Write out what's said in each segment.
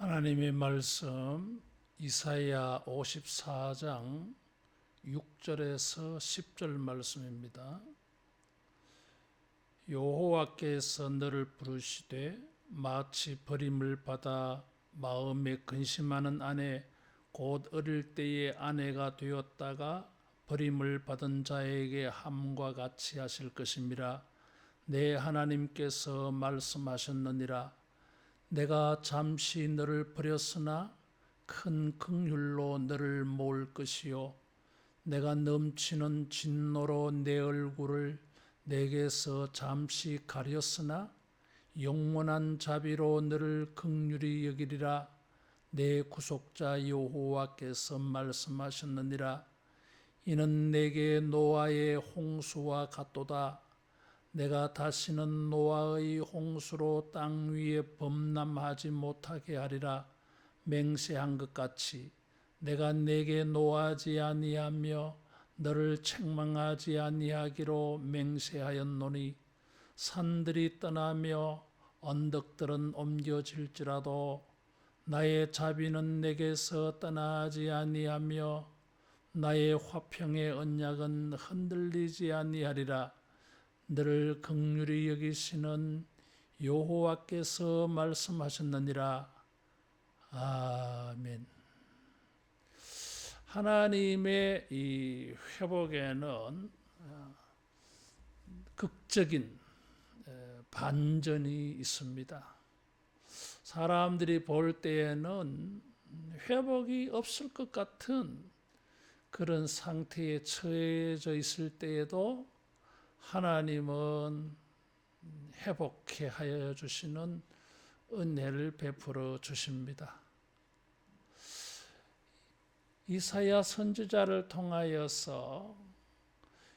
하나님의 말씀 이사야 54장 6절에서 10절 말씀입니다. 여호와께서 너를 부르시되 마치 버림을 받아 마음에 근심하는 아내 곧 어릴 때의 아내가 되었다가 버림을 받은 자에게 함과 같이 하실 것임이라 내 하나님께서 말씀하셨느니라 내가 잠시 너를 버렸으나 큰 긍휼로 너를 모을 것이요. 내가 넘치는 진노로 내 얼굴을 내게서 잠시 가렸으나 영원한 자비로 너를 긍휼히 여기리라. 내 구속자 여호와께서 말씀하셨느니라. 이는 내게 노아의 홍수와 같도다 내가 다시는 노아의 홍수로 땅 위에 범람하지 못하게 하리라. 맹세한 것 같이 내가 내게 노하지 아니하며 너를 책망하지 아니하기로 맹세하였노니 산들이 떠나며 언덕들은 옮겨질지라도 나의 자비는 내게서 떠나지 아니하며 나의 화평의 언약은 흔들리지 아니하리라 너를 극률히 여기시는 여호와께서 말씀하셨느니라 아멘. 하나님의 이 회복에는 어, 극적인 반전이 있습니다. 사람들이 볼 때에는 회복이 없을 것 같은 그런 상태에 처해져 있을 때에도 하나님은 회복해 하여 주시는 은혜를 베풀어 주십니다. 이사야 선지자를 통하여서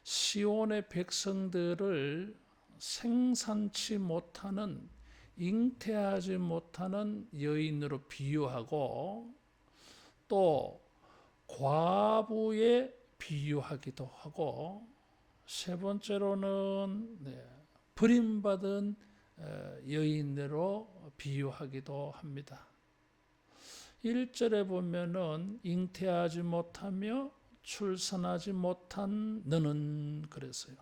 시온의 백성들을 생산치 못하는 잉태하지 못하는 여인으로 비유하고 또 과부에 비유하기도 하고 세 번째로는 네, 버림받은 여인으로 비유하기도 합니다. 1절에 보면은 잉태하지 못하며 출산하지 못한 너는 그랬어요.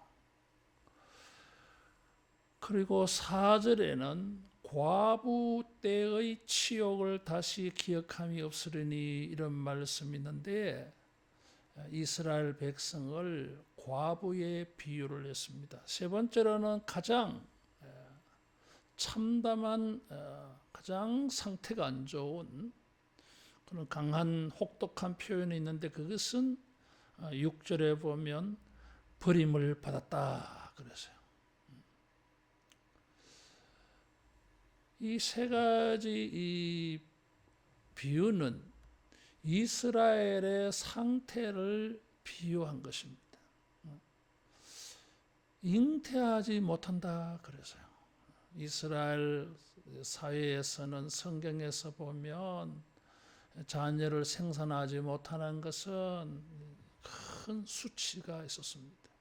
그리고 4절에는 과부 때의 치욕을 다시 기억함이 없으리니 이런 말씀이 있는데 이스라엘 백성을 과부에 비유를 했습니다. 세 번째로는 가장 참담한 어, 가장 상태가 안 좋은 그런 강한 혹독한 표현이 있는데 그것은 6절에 어, 보면 버림을 받았다 그랬어요. 이 세 가지 이 비유는 이스라엘의 상태를 비유한 것입니다. 잉태하지 못한다 그래서요. 이스라엘 사회에서는 성경에서 보면 자녀를 생산하지 못하는 것은 큰 수치가 있었습니다.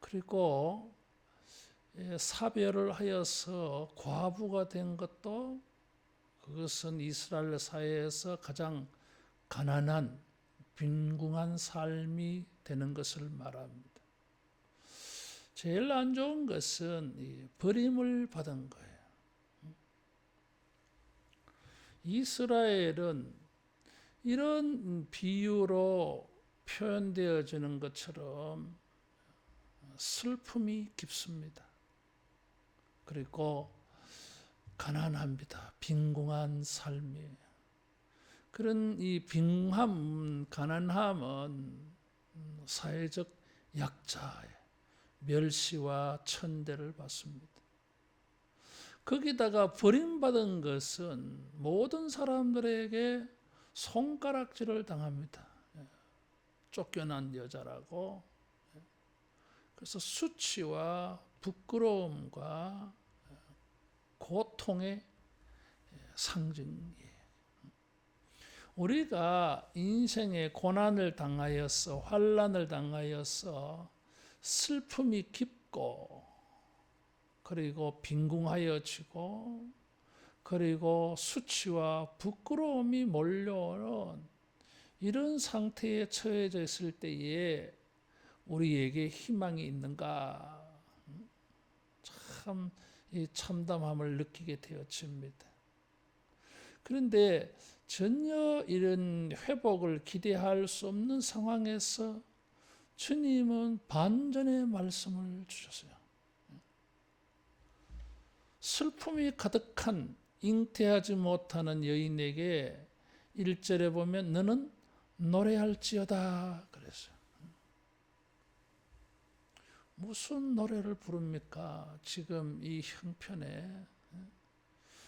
그리고 사별을 하여서 과부가 된 것도 그것은 이스라엘 사회에서 가장 가난한 빈궁한 삶이 되는 것을 말합니다. 제일 안 좋은 것은 버림을 받은 거예요. 이스라엘은 이런 비유로 표현되어지는 것처럼 슬픔이 깊습니다. 그리고 가난합니다. 빈궁한 삶이. 그런 이 빈함, 가난함은 사회적 약자의 멸시와 천대를 받습니다. 거기다가 버림받은 것은 모든 사람들에게 손가락질을 당합니다. 예. 쫓겨난 여자라고. 예. 그래서 수치와 부끄러움과 고통의 상징이에요. 우리가 인생의 고난을 당하여서 환란을 당하여서 슬픔이 깊고 그리고 빈궁하여지고 그리고 수치와 부끄러움이 몰려오는 이런 상태에 처해져 있을 때에 우리에게 희망이 있는가? 참 이 참담함을 느끼게 되어집니다. 그런데 전혀 이런 회복을 기대할 수 없는 상황에서 주님은 반전의 말씀을 주셨어요. 슬픔이 가득한 잉태하지 못하는 여인에게 1절에 보면 너는 노래할지어다 그랬어요. 무슨 노래를 부릅니까? 지금 이 형편에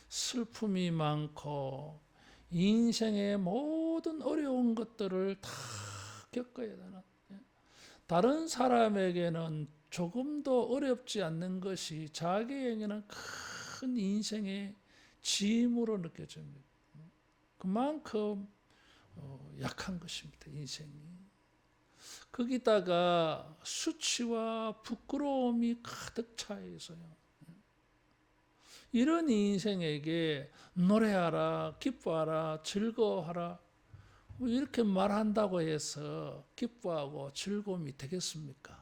슬픔이 많고 인생의 모든 어려운 것들을 다 겪어야 되는 다른 사람에게는 조금도 어렵지 않는 것이 자기에게는 큰 인생의 짐으로 느껴집니다. 그만큼 어, 약한 것입니다. 인생이. 거기다가 수치와 부끄러움이 가득 차 있어요. 이런 인생에게 노래하라, 기뻐하라, 즐거워하라 뭐 이렇게 말한다고 해서 기뻐하고 즐거움이 되겠습니까?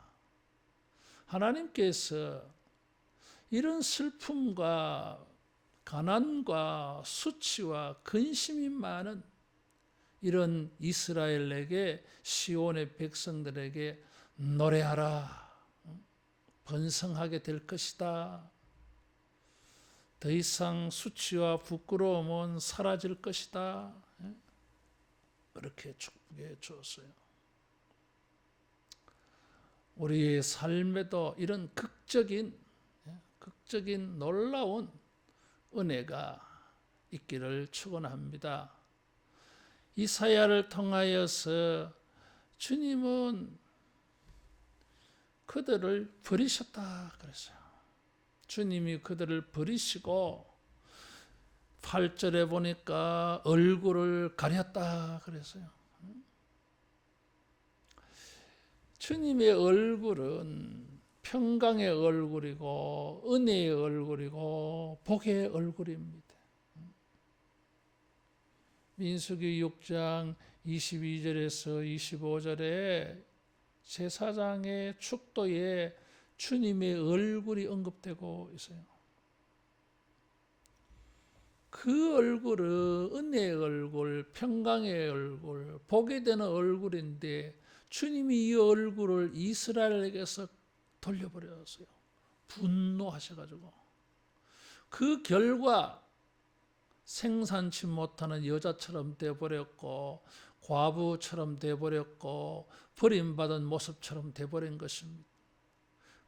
하나님께서 이런 슬픔과 가난과 수치와 근심이 많은 이런 이스라엘에게 시온의 백성들에게 노래하라 번성하게 될 것이다. 더 이상 수치와 부끄러움은 사라질 것이다. 그렇게 축복해 주었어요. 우리의 삶에도 이런 극적인 극적인 놀라운 은혜가 있기를 축원합니다. 이사야를 통하여서 주님은 그들을 버리셨다 그랬어요. 주님이 그들을 버리시고 8절에 보니까 얼굴을 가렸다 그랬어요. 주님의 얼굴은 평강의 얼굴이고 은혜의 얼굴이고 복의 얼굴입니다. 민수기 6장 22절에서 25절에 제사장의 축도에 주님의 얼굴이 언급되고 있어요. 그 얼굴은 은혜의 얼굴, 평강의 얼굴, 복이 되는 얼굴인데 주님이 이 얼굴을 이스라엘에게서 돌려버렸어요. 분노하셔가지고. 그 결과 생산치 못하는 여자처럼 돼버렸고, 과부처럼 돼버렸고, 버림받은 모습처럼 돼버린 것입니다.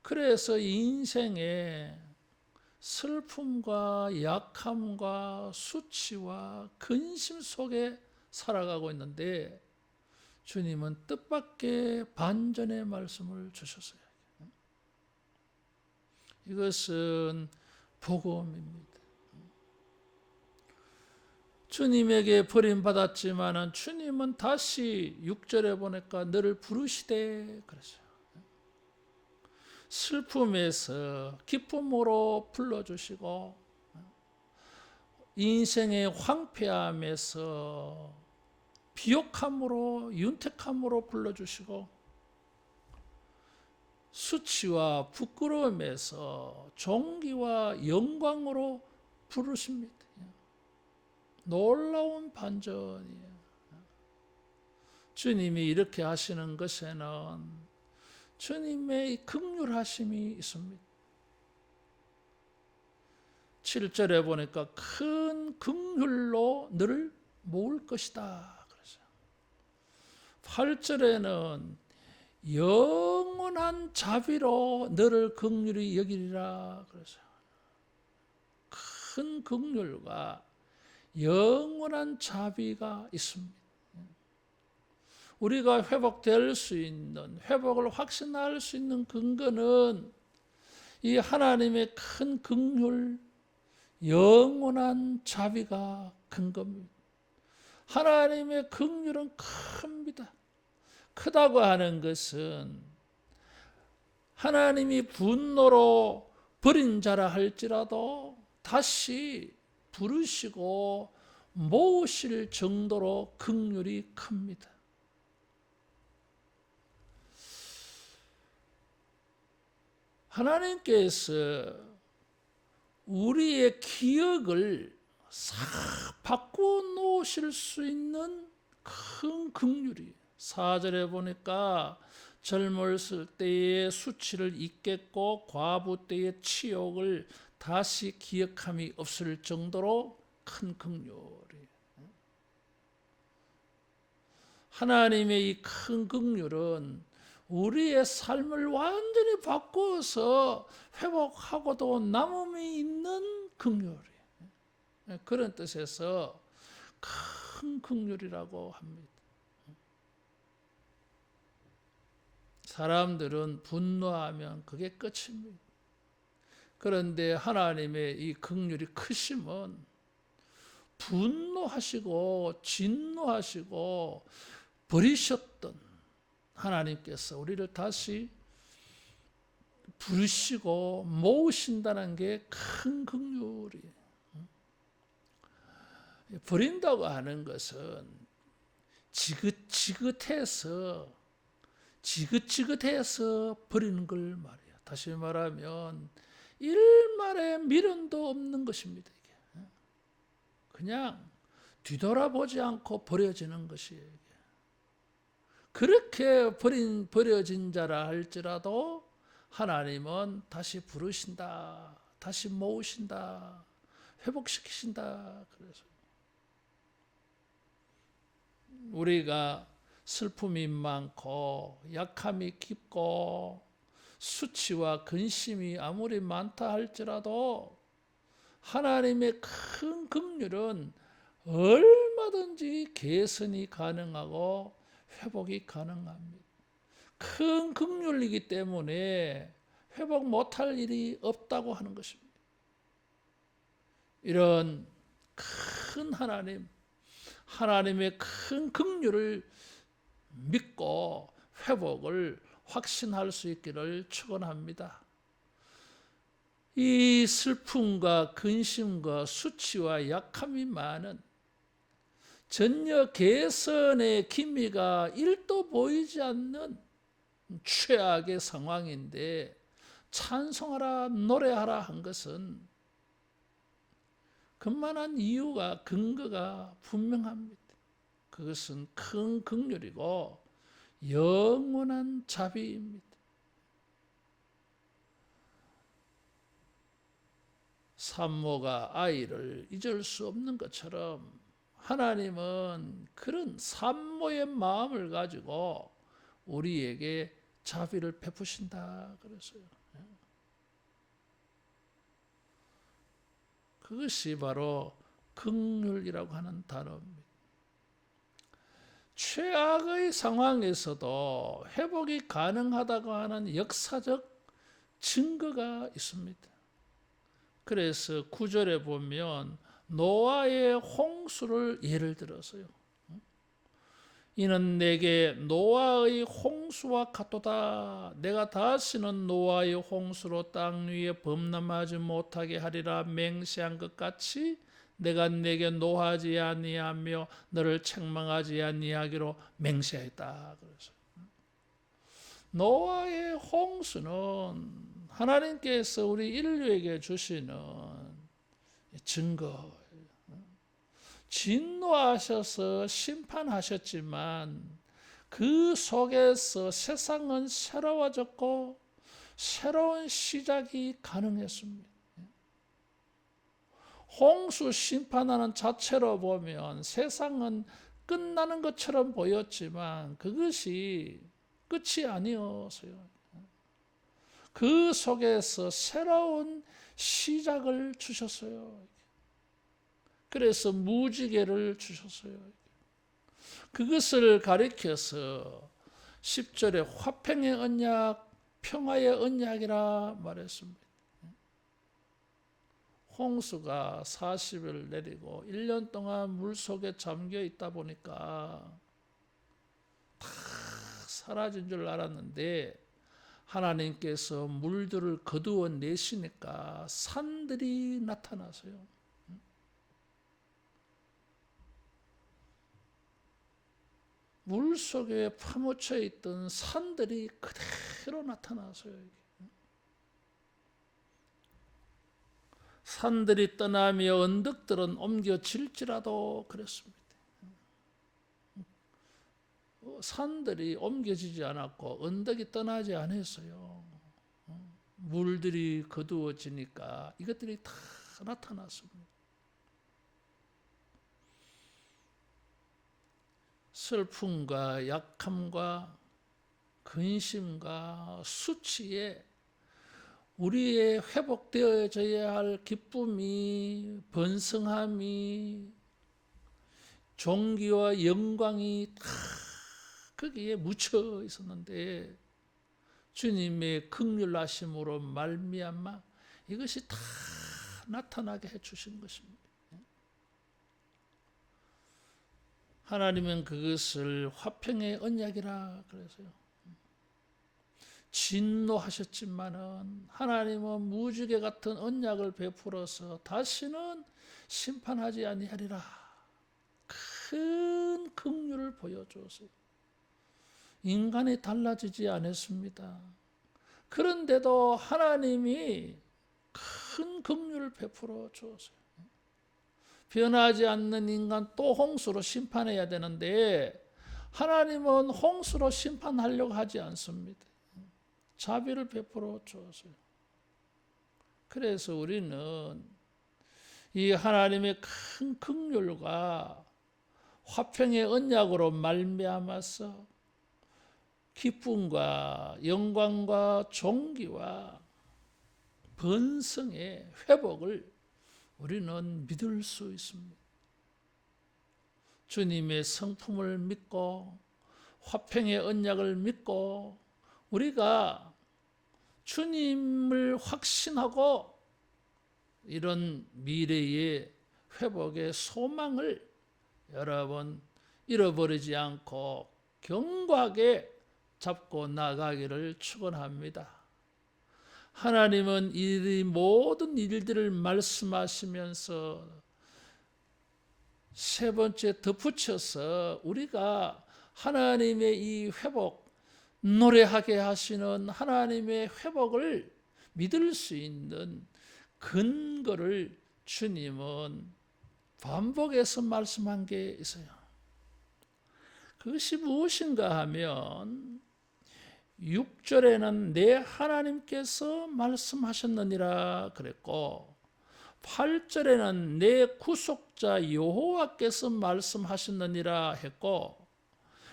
그래서 인생에 슬픔과 약함과 수치와 근심 속에 살아가고 있는데, 주님은 뜻밖의 반전의 말씀을 주셨어요. 이것은 복음입니다. 주님에게 버림받았지만은 주님은 다시 6절에 보니까 너를 부르시되 그랬어요. 슬픔에서 기쁨으로 불러주시고 인생의 황폐함에서 비옥함으로 윤택함으로 불러주시고 수치와 부끄러움에서 종기와 영광으로 부르십니다. 놀라운 반전이에요. 주님이 이렇게 하시는 것에는 주님의 극률하심이 있습니다. 7절에 보니까 큰 극률로 너를 모을 것이다. 그래서 8절에는 영원한 자비로 너를 극률이 여기리라 큰 극률과 영원한 자비가 있습니다. 우리가 회복될 수 있는 회복을 확신할 수 있는 근거는 이 하나님의 큰 극률, 영원한 자비가 근거입니다. 하나님의 극률은 큽니다. 크다고 하는 것은 하나님이 분노로 버린 자라 할지라도 다시 부르시고 모으실 정도로 극률이 큽니다. 하나님께서 우리의 기억을 싹 바꿔 놓으실 수 있는 큰 극률이 사절에 보니까 젊었을 때의 수치를 잊겠고 과부 때의 치욕을 다시 기억함이 없을 정도로 큰 극률이. 하나님의 이큰 극률은 우리의 삶을 완전히 바꾸어서 회복하고도 남음이 있는 극률이 그런 뜻에서 큰 극률이라고 합니다. 사람들은 분노하면 그게 끝입니다. 그런데 하나님의 이 극률이 크심은 분노하시고 진노하시고 버리셨던 하나님께서 우리를 다시 부르시고 모으신다는 게 큰 긍휼이 버린다고 하는 것은 지긋지긋해서 지긋지긋해서 버리는 걸 말이야. 다시 말하면 일말의 미련도 없는 것입니다. 이게. 그냥 뒤돌아보지 않고 버려지는 것이에요. 그렇게 버린 버려진 자라 할지라도 하나님은 다시 부르신다, 다시 모으신다, 회복시키신다. 그래서 우리가 슬픔이 많고 약함이 깊고 수치와 근심이 아무리 많다 할지라도 하나님의 큰 긍휼은 얼마든지 개선이 가능하고 회복이 가능합니다. 큰 극률이기 때문에 회복 못할 일이 없다고 하는 것입니다. 이런 큰 하나님, 하나님의 큰 극률을 믿고 회복을 확신할 수 있기를 축원합니다. 이 슬픔과 근심과 수치와 약함이 많은 전혀 개선의 기미가 1도 보이지 않는 최악의 상황인데 찬송하라 노래하라 한 것은 그만한 이유가 근거가 분명합니다. 그것은 큰 극률이고 영원한 자비입니다. 산모가 아이를 잊을 수 없는 것처럼 하나님은 그런 산모의 마음을 가지고 우리에게 자비를 베푸신다 그랬어요. 그것이 바로 극률이라고 하는 단어입니다. 최악의 상황에서도 회복이 가능하다고 하는 역사적 증거가 있습니다. 그래서 구절에 보면 노아의 홍수를 예를 들어서요. 이는 내게 노아의 홍수와 같도다. 내가 다시는 노아의 홍수로 땅 위에 범람하지 못하게 하리라 맹세한 것 같이 내가 내게 노하지 아니하며 너를 책망하지 아니하기로 맹세했다. 그래서 노아의 홍수는 하나님께서 우리 인류에게 주시는 증거 진노하셔서 심판하셨지만 그 속에서 세상은 새로워졌고 새로운 시작이 가능했습니다. 홍수 심판하는 자체로 보면 세상은 끝나는 것처럼 보였지만 그것이 끝이 아니었어요. 그 속에서 새로운 시작을 주셨어요. 그래서 무지개를 주셨어요. 그것을 가리켜서 10절에 화평의 언약, 평화의 언약이라 말했습니다. 홍수가 40일 내리고 1년 동안 물 속에 잠겨 있다 보니까 다 사라진 줄 알았는데 하나님께서 물들을 거두어 내시니까 산들이 나타나서요. 물 속에 파묻혀 있던 산들이 그대로 나타나서요. 산들이 떠나며 언덕들은 옮겨질지라도 그랬습니다. 어, 산들이 옮겨지지 않았고 언덕이 떠나지 않았어요. 어, 물들이 거두어지니까 이것들이 다 나타났습니다. 슬픔과 약함과 근심과 수치에 우리의 회복되어져야 할 기쁨이 번성함이 종기와 영광이 다 거기에 묻혀 있었는데 주님의 극률하심으로 말미암아 이것이 다 나타나게 해 주신 것입니다. 하나님은 그것을 화평의 언약이라 그래서요. 진노하셨지만은 하나님은 무지개 같은 언약을 베풀어서 다시는 심판하지 아니하리라. 큰 긍휼을 보여주었어요. 인간이 달라지지 않았습니다. 그런데도 하나님이 큰 긍휼을 베풀어 주었어요. 변하지 않는 인간 또 홍수로 심판해야 되는데 하나님은 홍수로 심판하려고 하지 않습니다. 자비를 베풀어 주었어요. 그래서 우리는 이 하나님의 큰 긍휼과 화평의 언약으로 말미암아서 기쁨과 영광과 존귀와 번성의 회복을 우리는 믿을 수 있습니다. 주님의 성품을 믿고 화평의 언약을 믿고 우리가 주님을 확신하고 이런 미래의 회복의 소망을 여러분 잃어버리지 않고 견고하게 잡고 나가기를 축원합니다. 하나님은 이 모든 일들을 말씀하시면서 세 번째 덧붙여서 우리가 하나님의 이 회복 노래하게 하시는 하나님의 회복을 믿을 수 있는 근거를 주님은 반복해서 말씀한 게 있어요. 그것이 무엇인가 하면 6절에는 내 하나님께서 말씀하셨느니라 그랬고 8절에는 내 구속자 여호와께서 말씀하셨느니라 했고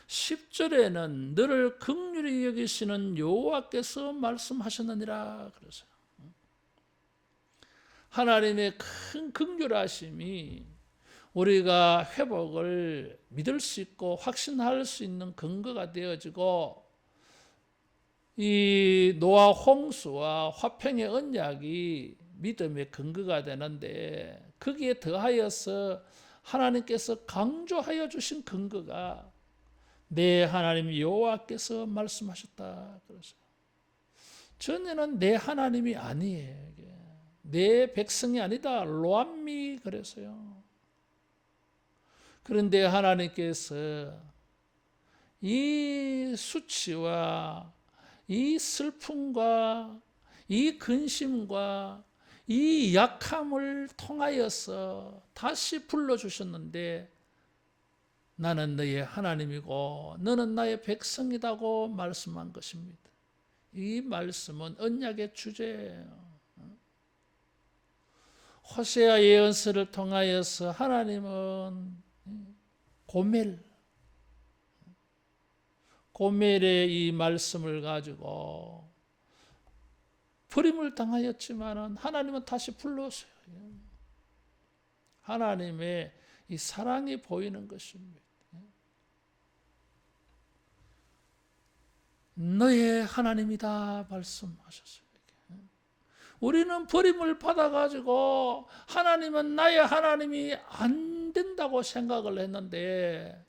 10절에는 너를 극률히 여기시는 여호와께서 말씀하셨느니라 그랬어요. 하나님의 큰 극률하심이 우리가 회복을 믿을 수 있고 확신할 수 있는 근거가 되어지고 이 노아 홍수와 화평의 언약이 믿음의 근거가 되는데 거기에 더하여서 하나님께서 강조하여 주신 근거가 내 하나님 여호와께서 말씀하셨다 그랬어요. 전에는 내 하나님이 아니에요. 내 백성이 아니다. 로암미 그랬어요. 그런데 하나님께서 이 수치와 이 슬픔과 이 근심과 이 약함을 통하여서 다시 불러주셨는데 나는 너의 하나님이고 너는 나의 백성이다고 말씀한 것입니다. 이 말씀은 언약의 주제예요. 호세아 예언서를 통하여서 하나님은 고멜 고멜의 이 말씀을 가지고 버림을 당하였지만은 하나님은 다시 불렀어요. 하나님의 이 사랑이 보이는 것입니다. 너의 하나님이다 말씀하셨어요. 우리는 버림을 받아가지고 하나님은 나의 하나님이 안 된다고 생각을 했는데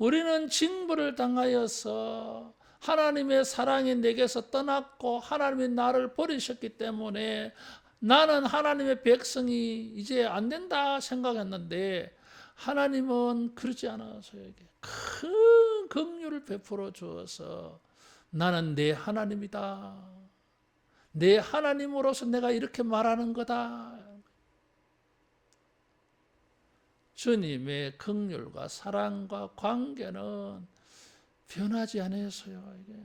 우리는 징벌을 당하여서 하나님의 사랑이 내게서 떠났고 하나님이 나를 버리셨기 때문에 나는 하나님의 백성이 이제 안 된다 생각했는데 하나님은 그러지 않아서요. 큰 긍휼을 베풀어 주어서 나는 내 하나님이다. 내 하나님으로서 내가 이렇게 말하는 거다. 주님의 긍휼과 사랑과 관계는 변하지 않았어요. 이게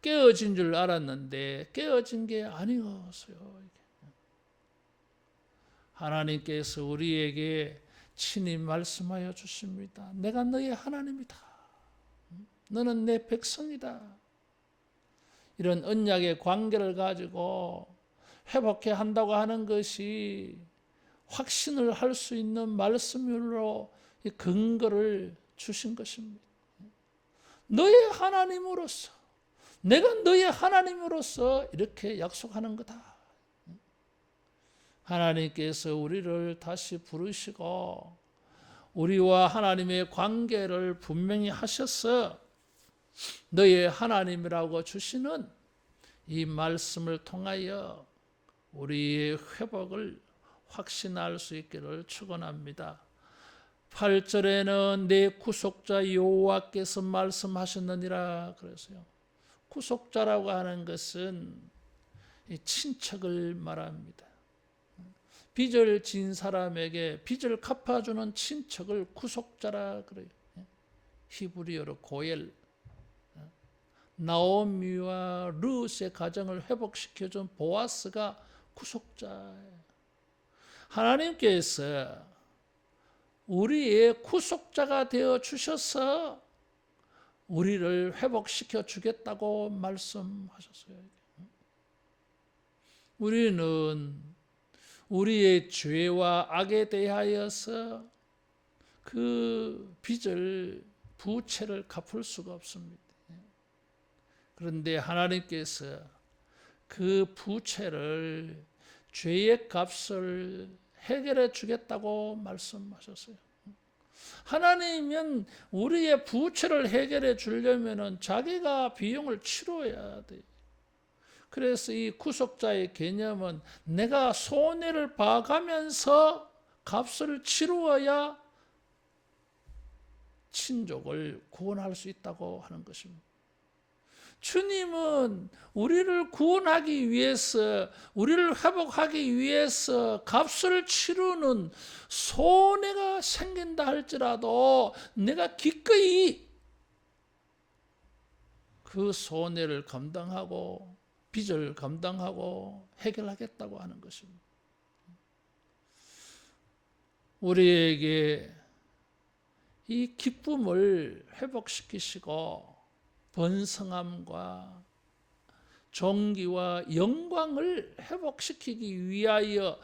깨어진 줄 알았는데 깨어진 게 아니었어요. 이게. 하나님께서 우리에게 친히 말씀하여 주십니다. 내가 너의 하나님이다. 너는 내 백성이다. 이런 언약의 관계를 가지고 회복해 한다고 하는 것이 확신을 할 수 있는 말씀으로 이 근거를 주신 것입니다. 너의 하나님으로서 내가 너의 하나님으로서 이렇게 약속하는 거다. 하나님께서 우리를 다시 부르시고 우리와 하나님의 관계를 분명히 하셔서 너의 하나님이라고 주시는 이 말씀을 통하여 우리의 회복을 확신할 수 있기를 축원합니다. 8절에는 내 구속자 여호와께서 말씀하셨느니라 그랬어요. 구속자라고 하는 것은 친척을 말합니다. 빚을 진 사람에게 빚을 갚아주는 친척을 구속자라 그래요. 히브리어로 고엘. 나오미와 루스의 가정을 회복시켜준 보아스가 구속자예요. 하나님께서 우리의 구속자가 되어 주셔서 우리를 회복시켜 주겠다고 말씀하셨어요. 우리는 우리의 죄와 악에 대하여서 그 빚을 부채를 갚을 수가 없습니다. 그런데 하나님께서 그 부채를 죄의 값을 해결해 주겠다고 말씀하셨어요. 하나님은 우리의 부채를 해결해 주려면은 자기가 비용을 치러야 돼. 그래서 이 구속자의 개념은 내가 손해를 봐가면서 값을 치루어야 친족을 구원할 수 있다고 하는 것입니다. 주님은 우리를 구원하기 위해서, 우리를 회복하기 위해서 값을 치르는 손해가 생긴다 할지라도 내가 기꺼이 그 손해를 감당하고 빚을 감당하고 해결하겠다고 하는 것입니다. 우리에게 이 기쁨을 회복시키시고 번성함과 종기와 영광을 회복시키기 위하여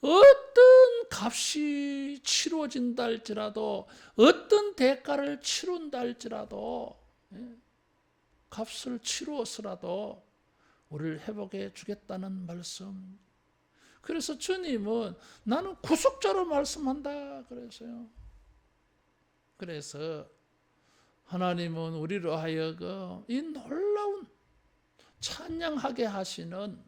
어떤 값이 치러진다 할지라도 어떤 대가를 치른다 할지라도 예, 값을 치루어서라도 우리를 회복해 주겠다는 말씀. 그래서 주님은 나는 구속자로 말씀한다 그래서요. 그래서 하나님은 우리로 하여금 이 놀라운 찬양하게 하시는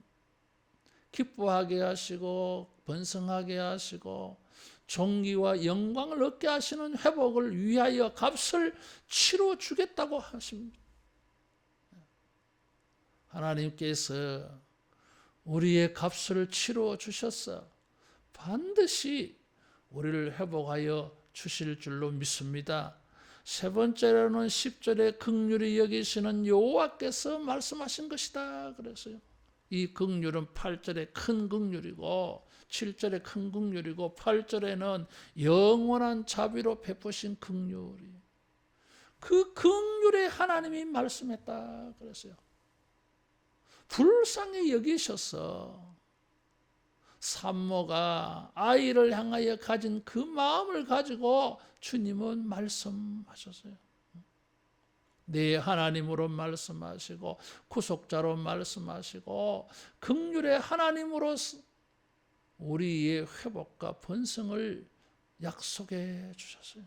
기뻐하게 하시고 번성하게 하시고 종기와 영광을 얻게 하시는 회복을 위하여 값을 치러 주겠다고 하십니다. 하나님께서 우리의 값을 치러 주셔서 반드시 우리를 회복하여 주실 줄로 믿습니다. 세 번째로는 10절에 극률이 여기시는 여호와께서 말씀하신 것이다 그랬어요. 이 극률은 8절에 큰 극률이고 7절에 큰 극률이고 8절에는 영원한 자비로 베푸신 극률이 그 극률에 하나님이 말씀했다 그랬어요. 불쌍히 여기셔서 산모가 아이를 향하여 가진 그 마음을 가지고 주님은 말씀하셨어요. 내 하나님으로 말씀하시고 구속자로 말씀하시고 극률의 하나님으로 우리의 회복과 번성을 약속해 주셨어요.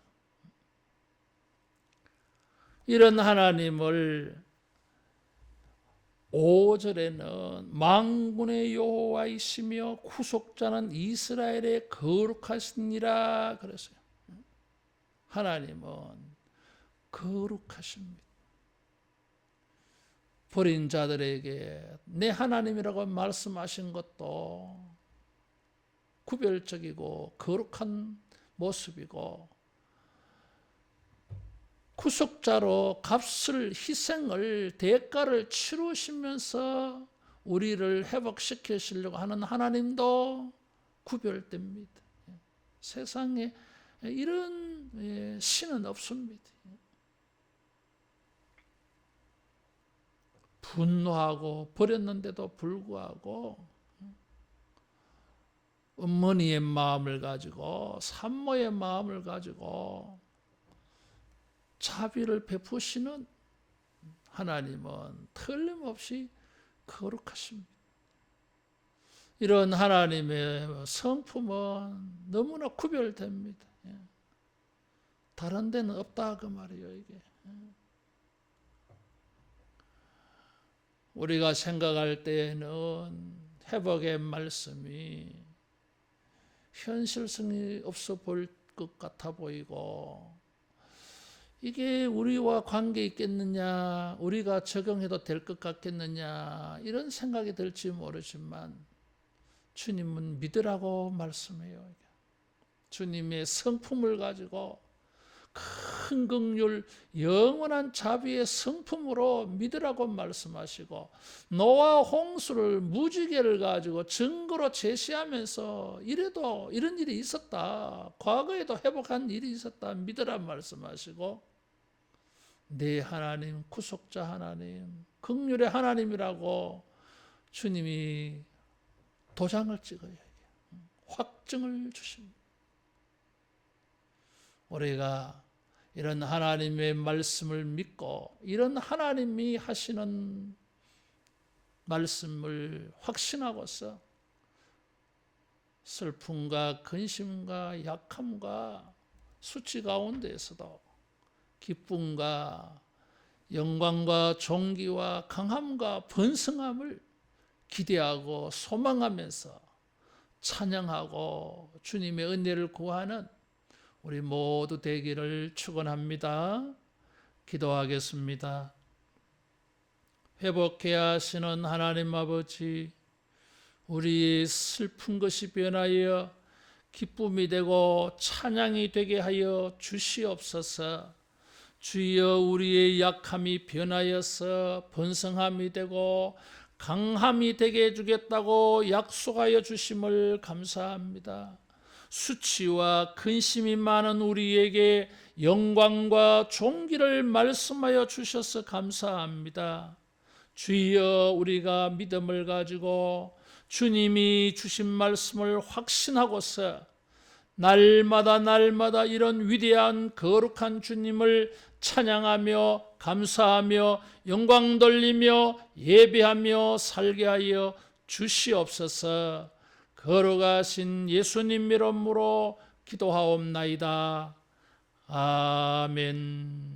이런 하나님을 5절에는 망군의 여호와이시며 구속자는 이스라엘의 거룩하시니라 그랬어요. 하나님은 거룩하십니다. 버린 자들에게 내 하나님이라고 말씀하신 것도 구별적이고 거룩한 모습이고 구속자로 값을 희생을 대가를 치르시면서 우리를 회복시키시려고 하는 하나님도 구별됩니다. 세상에 이런 예, 신은 없습니다. 분노하고 버렸는데도 불구하고 어머니의 마음을 가지고 산모의 마음을 가지고 자비를 베푸시는 하나님은 틀림없이 거룩하십니다. 이런 하나님의 성품은 너무나 구별됩니다. 예. 다른 데는 없다 그 말이에요 이게. 예. 우리가 생각할 때에는 회복의 말씀이 현실성이 없어 보일 것 같아 보이고 이게 우리와 관계 있겠느냐, 우리가 적용해도 될 것 같겠느냐, 이런 생각이 들지 모르지만, 주님은 믿으라고 말씀해요. 주님의 성품을 가지고 큰 긍휼, 영원한 자비의 성품으로 믿으라고 말씀하시고 노아 홍수를 무지개를 가지고 증거로 제시하면서 이래도 이런 일이 있었다. 과거에도 회복한 일이 있었다. 믿으라 말씀하시고 내 하나님 구속자 하나님 긍휼의 하나님이라고 주님이 도장을 찍어요. 확증을 주십니다. 우리가 이런 하나님의 말씀을 믿고 이런 하나님이 하시는 말씀을 확신하고서 슬픔과 근심과 약함과 수치 가운데에서도 기쁨과 영광과 존귀와 강함과 번성함을 기대하고 소망하면서 찬양하고 주님의 은혜를 구하는 우리 모두 되기를 축원합니다. 기도하겠습니다. 회복해 하시는 하나님 아버지, 우리 슬픈 것이 변하여 기쁨이 되고 찬양이 되게 하여 주시옵소서. 주여 우리의 약함이 변하여서 번성함이 되고 강함이 되게 해주겠다고 약속하여 주심을 감사합니다. 수치와 근심이 많은 우리에게 영광과 존귀를 말씀하여 주셔서 감사합니다. 주여 우리가 믿음을 가지고 주님이 주신 말씀을 확신하고서 날마다 날마다 이런 위대한 거룩한 주님을 찬양하며 감사하며 영광 돌리며 예배하며 살게 하여 주시옵소서. 걸어가신 예수님 이름으로 기도하옵나이다. 아멘.